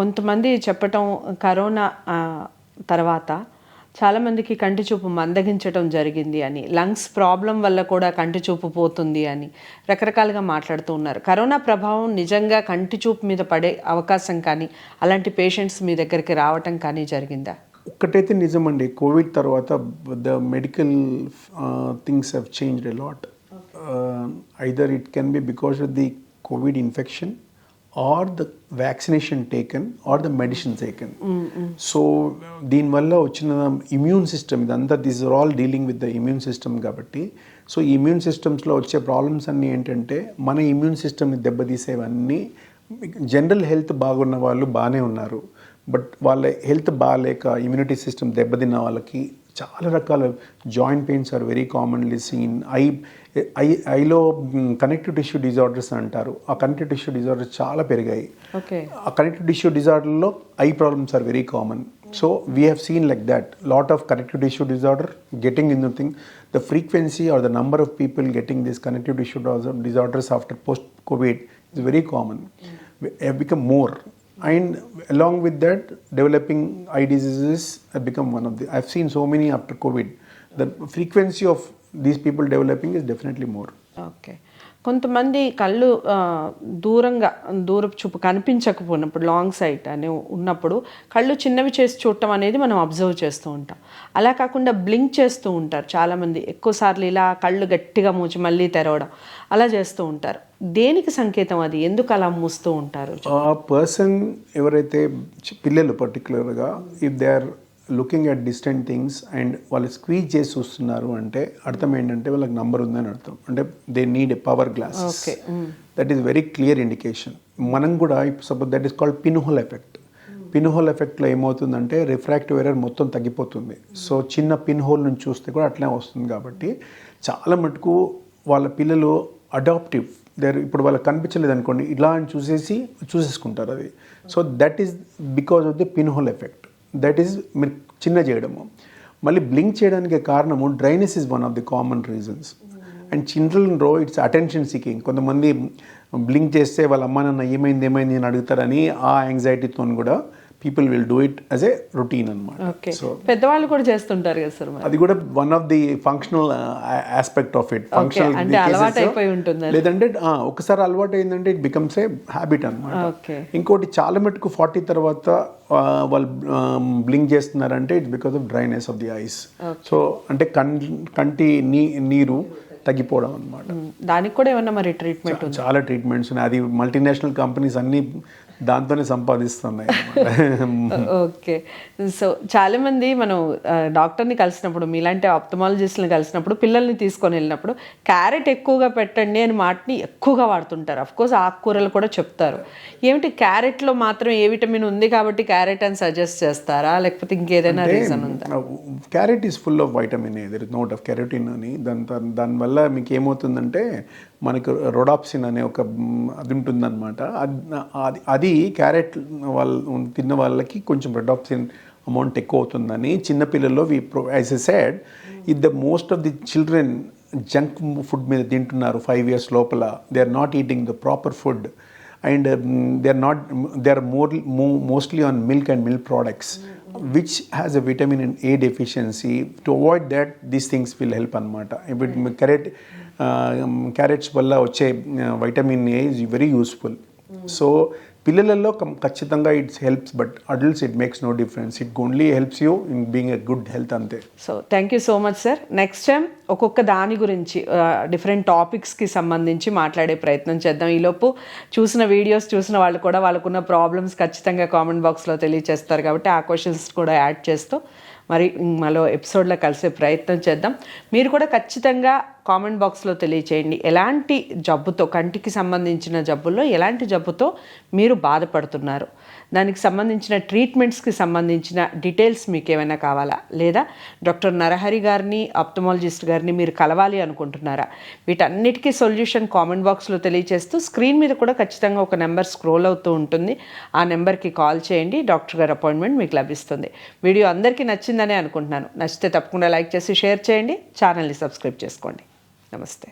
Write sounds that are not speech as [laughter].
కొంతమంది చెప్పటం కరోనా తర్వాత చాలామందికి కంటి చూపు మందగించటం జరిగింది అని లంగ్స్ ప్రాబ్లం వల్ల కూడా కంటి చూపు పోతుంది అని రకరకాలుగా మాట్లాడుతూ ఉన్నారు. కరోనా ప్రభావం నిజంగా కంటి చూపు మీద పడే అవకాశం కానీ అలాంటి పేషెంట్స్ మీ దగ్గరికి రావటం కానీ జరిగిందా? ఒక్కటైతే నిజమండి. కోవిడ్ తర్వాత the medical things have changed a lot. Either it can be because of the Covid infection. Or the vaccination taken or the medicine taken. So దీనివల్ల వచ్చిన ఇమ్యూన్ సిస్టమ్ ఇదంతా this are all dealing with the immune system కాబట్టి. So ఈ ఇమ్యూన్ సిస్టమ్స్లో వచ్చే problems అన్నీ ఏంటంటే మన ఇమ్యూన్ సిస్టమ్ని దెబ్బతీసేవన్నీ జనరల్ హెల్త్ బాగున్న వాళ్ళు బాగానే ఉన్నారు. బట్ వాళ్ళ హెల్త్ బాగాలేక ఇమ్యూనిటీ సిస్టమ్ దెబ్బతిన్న వాళ్ళకి చాలా రకాల joint pains are very commonly seen. Eye eye ఐలో connective tissue disorders అంటారు. ఆ కనెక్టివ్ టిష్యూ డిజార్డర్స్ చాలా పెరిగాయి. ఓకే. ఆ connective tissue డిజార్డర్లో eye problems are very common. So we have seen like that lot of connective tissue disorder getting in the thing the frequency or the number of people getting this connective tissue disorders after post Covid very common. Have become more. And along with that developing eye diseases have become one of the i've seen so many after covid. The frequency of these people developing is definitely more కొంతమంది కళ్ళు దూరంగా దూరపు చూపు కనిపించకపోయినప్పుడు long site అని ఉన్నప్పుడు కళ్ళు చిన్నవి చేసి చూడటం అనేది మనం అబ్జర్వ్ చేస్తూ ఉంటాం. అలా కాకుండా బ్లింక్ చేస్తూ ఉంటారు. చాలామంది ఎక్కువసార్లు ఇలా కళ్ళు గట్టిగా మూచి మళ్ళీ తెరవడం అలా చేస్తూ ఉంటారు. దేనికి సంకేతం అది? ఎందుకు అలా మూస్తూ ఉంటారు? ఆ పర్సన్ ఎవరైతే పిల్లలు పర్టికులర్గా if they are looking at distant things and వాళ్ళు స్క్వీజ్ చేసి చూస్తున్నారు అంటే అర్థం ఏంటంటే వాళ్ళకి నంబర్ ఉందని అర్థం. అంటే they need a power glass. That is very clear indication మనం కూడా ఇప్పుడు suppose that is called pinhole effect pinhole ఎఫెక్ట్లో ఏమవుతుందంటే రిఫ్రాక్టివ్ ఎరర్ మొత్తం తగ్గిపోతుంది. సో చిన్న పిన్ హోల్ నుంచి చూస్తే కూడా అట్లే వస్తుంది కాబట్టి చాలా మటుకు వాళ్ళ పిల్లలు అడాప్టివ్ దేర్ ఇప్పుడు వాళ్ళకి కనిపించలేదు అనుకోండి ఇలా అని చూసేసి చూసేసుకుంటారు అది. So that is because of the pin hole effect that is మీరు చిన్న చేయడము. మళ్ళీ బ్లింక్ చేయడానికి కారణము dryness is one of the common reasons and children or it's attention seeking కొంతమంది బ్లింక్ చేస్తే వాళ్ళ అమ్మ నాన్న ఏమైంది ఏమైంది అని అడుగుతారని ఆ యాంగ్జైటీతో కూడా people will do it as a routine అనమాట సో పెద్దవాళ్ళు కూడా చేస్తుంటారు కదా సార్ అది కూడా one of the functional aspect of it functional. లేదంటే ఒకసారి అలవాటు అయిందంటే ఇట్ బికమ్స్ ఏ హ్యాబిట్ అనమాట ఇంకోటి చాలా మటుకు ఫార్టీ తర్వాత వాళ్ళు బ్లింక్ చేస్తున్నారంటే it's because of dryness of the eyes so అంటే కంటి నీ నీరు తగ్గిపోవడం అనమాట దానికి కూడా ఏమన్నా మరి ట్రీట్మెంట్ చాలా ట్రీట్మెంట్స్ ఉన్నాయి. అది మల్టీనేషనల్ కంపెనీస్ అన్నీ దాంతోనే సంపాదిస్తున్నాయి. [laughs] ఓకే. సో చాలా మంది మనం డాక్టర్ని కలిసినప్పుడు మీలాంటి ఆప్థమాలజిస్ట్ని కలిసినప్పుడు పిల్లల్ని తీసుకొని వెళ్ళినప్పుడు క్యారెట్ ఎక్కువగా పెట్టండి అని మాటని ఎక్కువగా వాడుతుంటారు. కోర్స్ ఆకుకూరలు కూడా చెప్తారు. ఏమిటి క్యారెట్లో మాత్రం ఏ విటమిన్ ఉంది కాబట్టి క్యారెట్ అని సజెస్ట్ చేస్తారా? లేకపోతే ఇంకేదైనా రీజన్ ఉందా? Carrot is full of vitamin A. There is lot of carotene అని. దాని దాని- దానివల్ల మీకు ఏమవుతుందంటే మనకు రొడాప్సిన్ అనే ఒక అది ఉంటుందన్నమాట. అది- అది అది క్యారెట్ వాళ్ళు తిన్న వాళ్ళకి కొంచెం రొడాప్సిన్ అమౌంట్ ఎక్కువ అవుతుందని చిన్నపిల్లల్లో we as I said it the most of the children junk food మీద తింటున్నారు ఫైవ్ ఇయర్స్ లోపల. They are not eating the proper food they are not they are more, more mostly on milk and milk products which has a vitamin and a deficiency. To avoid that these things will help అనమాట ఇప్పుడు carrot carrots వల్ల వచ్చే vitamin A is very useful so పిల్లలలో కం- ఖచ్చితంగా it's helps but adults it makes no difference. It only helps you in being a good health అంతే. So thank you so much sir. Next time ఒక్కొక్క దాని గురించి different టాపిక్స్కి సంబంధించి మాట్లాడే ప్రయత్నం చేద్దాం. ఈలోపు చూసిన వీడియోస్ చూసిన వాళ్ళు కూడా వాళ్ళకున్న ప్రాబ్లమ్స్ ఖచ్చితంగా కామెంట్ బాక్స్లో తెలియజేస్తారు కాబట్టి ఆ క్వశ్చన్స్ కూడా యాడ్ చేస్తూ మరి మరో ఎపిసోడ్లో కలిసే ప్రయత్నం చేద్దాం. మీరు కూడా ఖచ్చితంగా కామెంట్ బాక్స్లో తెలియచేయండి. ఎలాంటి జబ్బుతో కంటికి సంబంధించిన జబ్బుల్లో ఎలాంటి జబ్బుతో మీరు బాధపడుతున్నారు? దానికి సంబంధించిన ట్రీట్మెంట్స్కి సంబంధించిన డీటెయిల్స్ మీకు ఏమైనా కావాలా? లేదా డాక్టర్ నరహరి గారిని ఆప్థమాలజిస్ట్ గారిని మీరు కలవాలి అనుకుంటున్నారా? వీటన్నిటికీ సొల్యూషన్ కామెంట్ బాక్స్లో తెలియచేస్తూ స్క్రీన్ మీద కూడా ఖచ్చితంగా ఒక నెంబర్ స్క్రోల్ అవుతూ ఉంటుంది. ఆ నెంబర్కి కాల్ చేయండి. డాక్టర్ గారి అపాయింట్మెంట్ మీకు లభిస్తుంది. వీడియో అందరికీ నచ్చిందనే అనుకుంటున్నాను. నచ్చితే తప్పకుండా లైక్ చేసి షేర్ చేయండి. ఛానల్ని సబ్స్క్రైబ్ చేసుకోండి. Namaste.